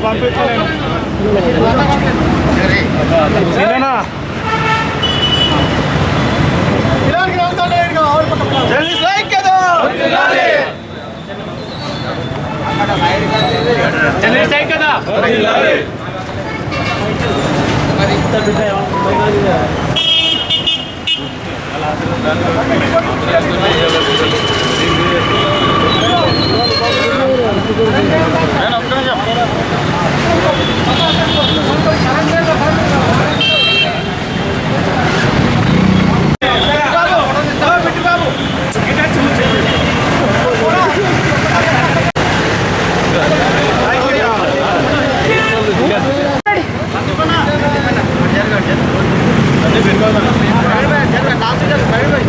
పంపించలేను సీనా journalist ఐక్యత journalist ఐక్యత వెనన్నా వెనన్నా journalist ఐక్యత పాత్రికేయులకు వెంటనే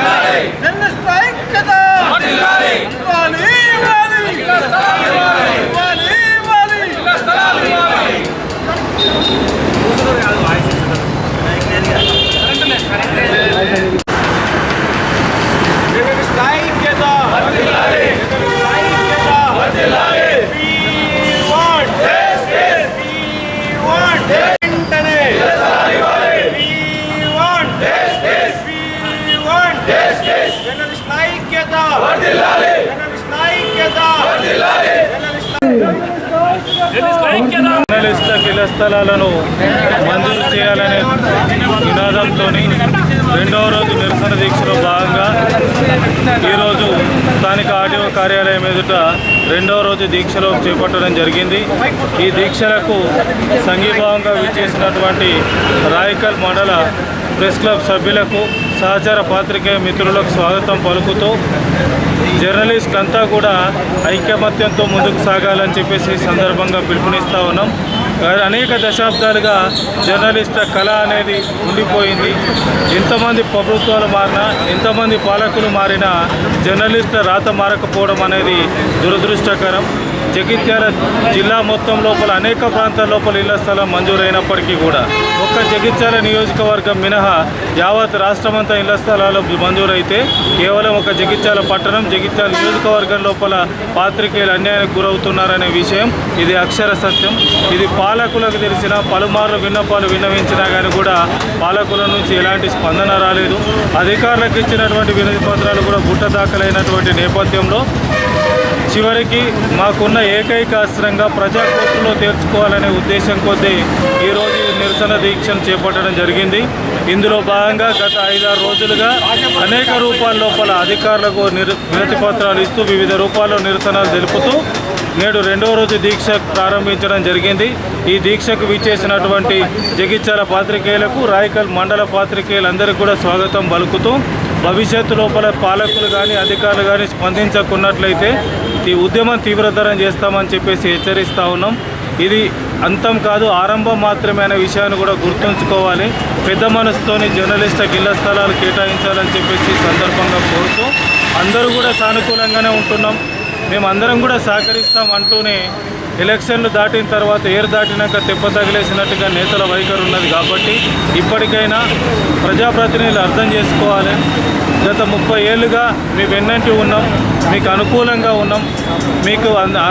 Hatilari! Nimm das Bein, Kinder! ఇళ్ళ స్థలాలను మంజూరు చేయాలనే నినాదంతో రెండవ రోజు నిరసన దీక్షలో భాగంగా ఈరోజు స్థానిక ఆర్టీఓ కార్యాలయం ఎదుట రెండవ రోజు దీక్షలో చేపట్టడం జరిగింది. ఈ దీక్షలకు సంఘీభావంగా విచ్చేసినటువంటి రాయకల్ మండల ప్రెస్ క్లబ్ సభ్యులకు సహచర పాత్రికేయ మిత్రులకు స్వాగతం పలుకుతూ జర్నలిస్ట్ అంతా కూడా ఐకమత్యంతో ముందుకు సాగాలని చెప్పేసి ఈ సందర్భంగా పిలుపునిస్తూ ఉన్నాం. అనేక దశాబ్దాలుగా జర్నలిస్టుల కళ అనేది ఉండిపోయింది. ఎంతమంది ప్రభుత్వాలు మారినా ఎంతమంది పాలకులు మారినా జర్నలిస్టుల రాత మారకపోవడం అనేది దురదృష్టకరం. జగిత్యాల జిల్లా మొత్తం లోపల అనేక ప్రాంతాల లోపల ఇళ్ళ స్థలం మంజూరైనప్పటికీ కూడా ఒక్క జగిత్యాల నియోజకవర్గం మినహా యావత్ రాష్ట్రమంతా ఇళ్ళ స్థలాలు మంజూరైతే కేవలం ఒక జగిత్యాల పట్టణం జగిత్యాల నియోజకవర్గం లోపల పాత్రికేయులు అన్యాయానికి గురవుతున్నారనే విషయం ఇది అక్షర సత్యం. ఇది పాలకులకు తెలిసిన పలుమార్లు విన్నపాలు విన్నవించినా కానీ కూడా పాలకుల నుంచి ఎలాంటి స్పందన రాలేదు. అధికారులకు ఇచ్చినటువంటి వినతి పత్రాలు కూడా గుట్ట దాఖలైనటువంటి నేపథ్యంలో చివరికి మాకున్న ఏకైక అస్త్రంగా ప్రజా కోర్టులో తీర్చుకోవాలనే ఉద్దేశం కొద్దీ ఈరోజు నిరసన దీక్షను చేపట్టడం జరిగింది. ఇందులో భాగంగా గత ఐదారు రోజులుగా అనేక రూపాల లోపల అధికారులకు నిర వినతి ఇస్తూ వివిధ రూపాల్లో నిరసనలు తెలుపుతూ నేడు రెండో రోజు దీక్ష ప్రారంభించడం జరిగింది. ఈ దీక్షకు విచ్చేసినటువంటి జగిత్యాల పాత్రికేయులకు రాయకల్ మండల పాత్రికేయులందరికీ కూడా స్వాగతం పలుకుతూ భవిష్యత్తు లోపల పాలకులు కానీ అధికారులు కానీ స్పందించకున్నట్లయితే ఈ ఉద్యమం తీవ్రతరం చేస్తామని చెప్పేసి హెచ్చరిస్తూ ఉన్నాం. ఇది అంతం కాదు ఆరంభం మాత్రమే అనే విషయాన్ని కూడా గుర్తుంచుకోవాలి. పెద్ద మనసుతోని జర్నలిస్టులకు ఇళ్ళ స్థలాలు కేటాయించాలని చెప్పేసి సందర్భంగా కోరుతూ అందరూ కూడా సానుకూలంగానే ఉంటున్నాం. మేమందరం కూడా సహకరిస్తాం అంటూనే ఎలక్షన్లు దాటిన తర్వాత ఏరు దాటినాక తెప్ప తగిలేసినట్టుగా నేతల వైఖరి ఉన్నది కాబట్టి ఇప్పటికైనా ప్రజాప్రతినిధులు అర్థం చేసుకోవాలి. గత ముప్పై ఏళ్ళుగా మేము వెన్నంటి ఉన్నాం. మీకు అనుకూలంగా ఉన్నాం. మీకు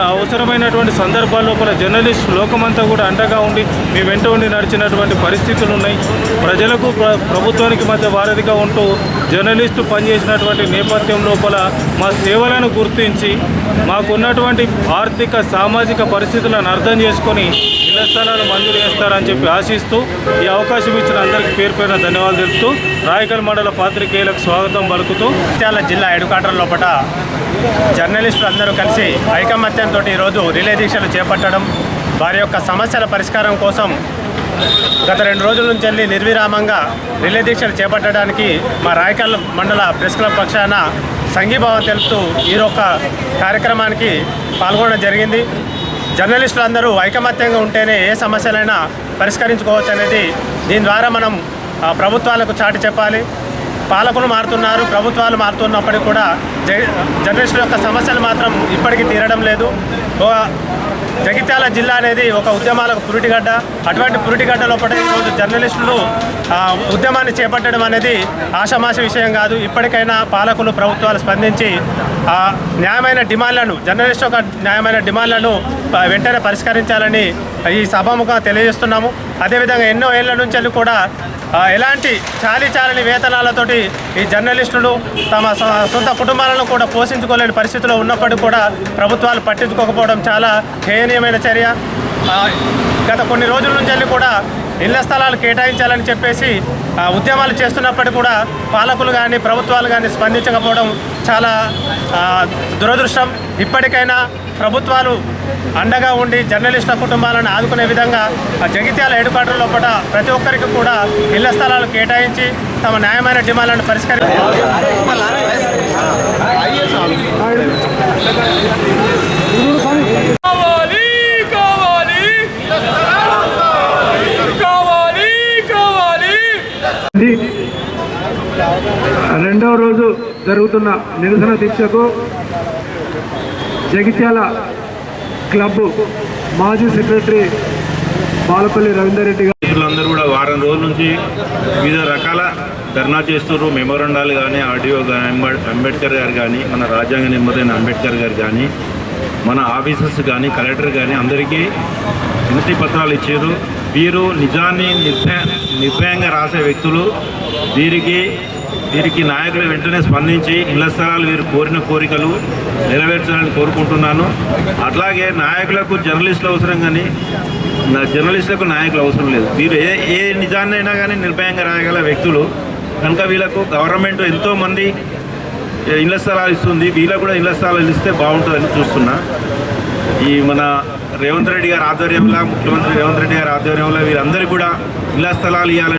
అవసరమైనటువంటి సందర్భాల లోపల జర్నలిస్ట్ లోకమంతా కూడా అండగా ఉండి మీ వెంట ఉండి నడిచినటువంటి పరిస్థితులు ఉన్నాయి. ప్రజలకు ప్ర- ప్రభుత్వానికి మధ్య వారధిగా ఉంటూ జర్నలిస్టు పనిచేసినటువంటి నేపథ్యం లోపల మా సేవలను గుర్తించి మాకున్నటువంటి ఆర్థిక సామాజిక పరిస్థితులను అర్థం చేసుకొని ఇళ్ళ స్థలాలు మంజూరు చేస్తారని చెప్పి ఆశిస్తూ ఈ అవకాశం ఇచ్చిన అందరికీ పేరు పేరున ధన్యవాదాలు తెలుపుతూ రాయకల్ మండల పాత్రికేయులకు స్వాగతం పలుకుతూ. జగిత్యాల జిల్లా ఎడుకాటర్ లోపల జర్నలిస్టులు అందరూ కలిసి ఐకమత్యంతో ఈరోజు రిలే దీక్షలు చేపట్టడం వారి యొక్క సమస్యల పరిష్కారం కోసం గత రెండు రోజుల నుంచి వెళ్ళి నిర్విరామంగా రిలే దీక్షలు చేపట్టడానికి మా రాయకల్ మండల ప్రెస్ క్లబ్ పక్షాన సంఘీభావం తెలుపుతూ ఈ యొక్క కార్యక్రమానికి పాల్గొనడం జరిగింది. జర్నలిస్టులు అందరూ ఐకమత్యంగా ఉంటేనే ఏ సమస్యలైనా పరిష్కరించుకోవచ్చు అనేది దీని ద్వారా మనం ఆ, ప్రభుత్వాలకు చాటి చెప్పాలి. పాలకులు మారుతున్నారు ప్రభుత్వాలు మారుతున్నప్పటికీ కూడా జ- జర్నలిస్టుల యొక్క సమస్యలు మాత్రం ఇప్పటికీ తీరడం లేదు. జగిత్యాల జిల్లా అనేది ఒక ఉద్యమాలకు పురిటిగడ్డ. అటువంటి పురిటిగడ్డ లోపల ఈరోజు జర్నలిస్టులు ఉద్యమాన్ని చేపట్టడం అనేది ఆషామాష విషయం కాదు. ఇప్పటికైనా పాలకులు ప్రభుత్వాలు స్పందించి న్యాయమైన డిమాండ్లను జర్నలిస్టు యొక్క న్యాయమైన డిమాండ్లను వెంటనే పరిష్కరించాలని ఈ సభాముఖంగా తెలియజేస్తున్నాము. అదేవిధంగా ఎన్నో ఏళ్ళ నుంచి వెళ్ళి కూడా ఎలాంటి చాలి చాలని వేతనాలతోటి ఈ జర్నలిస్టులు తమ సొంత కుటుంబాలను కూడా పోషించుకోలేని పరిస్థితిలో ఉన్నప్పటికీ కూడా ప్రభుత్వాలు పట్టించుకోకపోవడం చాలా హేయనీయమైన చర్య. గత కొన్ని రోజుల నుంచి కూడా ఇళ్ళ స్థలాలు కేటాయించాలని చెప్పేసి ఉద్యమాలు చేస్తున్నప్పటికీ కూడా పాలకులు కానీ ప్రభుత్వాలు కానీ స్పందించకపోవడం చాలా దురదృష్టం. ఇప్పటికైనా ప్రభుత్వాలు అండగా ఉండి జర్నలిస్టుల కుటుంబాలను ఆదుకునే విధంగా ఆ జగిత్యాల హెడ్ లోపల ప్రతి ఒక్కరికి కూడా ఇళ్ళ స్థలాలు కేటాయించి తమ న్యాయమైన డిమాండ్లను పరిష్కరి కావాలి కావాలి. కావాలి కావాలి. రెండవ రోజు జరుగుతున్న నిరసన దీక్షకు జగిత్యాల క్లబ్ మాజీ సెక్రటరీ బాలపల్లి రవీందర్ రెడ్డి గారు. కూడా వారం రోజుల నుంచి వివిధ రకాల ధర్నా చేస్తున్నారు. మెమోరండాలు కానీ ఆర్డీఓ కానీ అంబే- అంబేద్కర్ గారు కానీ మన రాజ్యాంగ నెమ్మదైన అంబేద్కర్ గారు కానీ మన ఆఫీసర్స్ కానీ కలెక్టర్ కానీ అందరికీ వినతి పత్రాలు ఇచ్చారు. వీరు నిజాన్ని నిర్భయ నిర్భయంగా రాసే వ్యక్తులు. వీరికి వీరికి నాయకులు వెంటనే స్పందించి ఇళ్ళ స్థలాలు వీరు కోరిన కోరికలు నెరవేర్చాలని కోరుకుంటున్నాను. అట్లాగే నాయకులకు జర్నలిస్టులు అవసరం కానీ నా జర్నలిస్టులకు నాయకులు అవసరం లేదు. వీరు ఏ ఏ నిజాన్నైనా కానీ నిర్భయంగా రాయగల వ్యక్తులు. కనుక వీళ్ళకు గవర్నమెంట్ ఎంతోమంది ఇళ్ళ స్థలాలు ఇస్తుంది. వీళ్ళకు కూడా ఇళ్ళ స్థలాలు ఇస్తే బాగుంటుందని చూస్తున్నా. ఈ మన రేవంత్ రెడ్డి గారి ఆధ్వర్యంలో ముఖ్యమంత్రి రేవంత్ రెడ్డి గారి ఆధ్వర్యంలో వీరందరూ కూడా ఇళ్ళ స్థలాలు ఇవ్వాలని